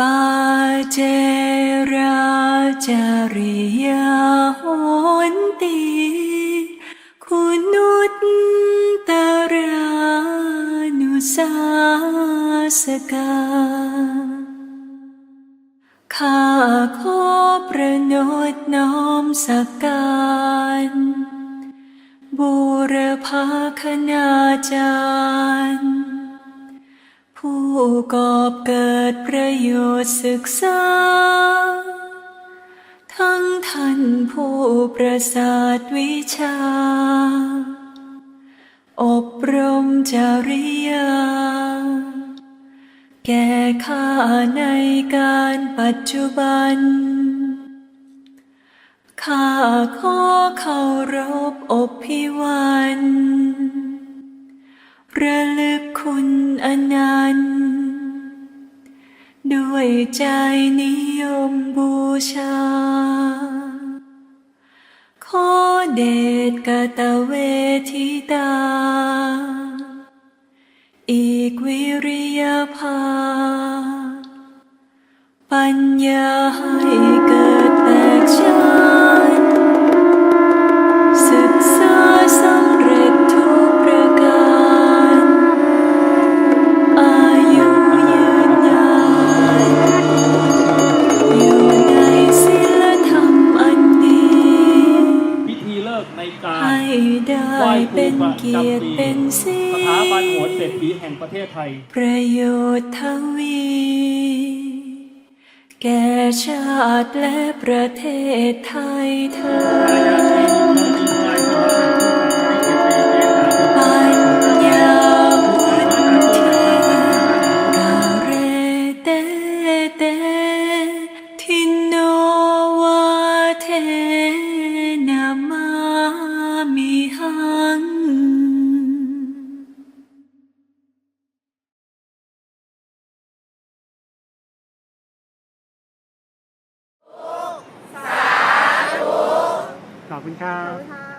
ปาเจราจาริยาโหนติคุณุตตรานุสาสกาข้าขอประโนดน้อมสักการบูรพาคณาจารย์ กอบเกิดประโยชน์ศึกษา ทั้งท่านผู้ประสาทวิชา อบรมจริยา แก่ข้าในการปัจจุบัน ข้าขอเคารพอบพิวันระลึกคุณอนันต์ ด้วยใจนิยมบูชา ขอเดชกตเวทิตา อีกวิริยภา ปัญญาให้เกิดแตกฉาน ได้ไหว้ครูเป็นเกียรติเป็นสีสถาบันหัวเศรษฐีแห่งประเทศไทย ประโยชน์ทวีแก่ชาติและประเทศไทยเธอ ขอบคุณครับค่ะ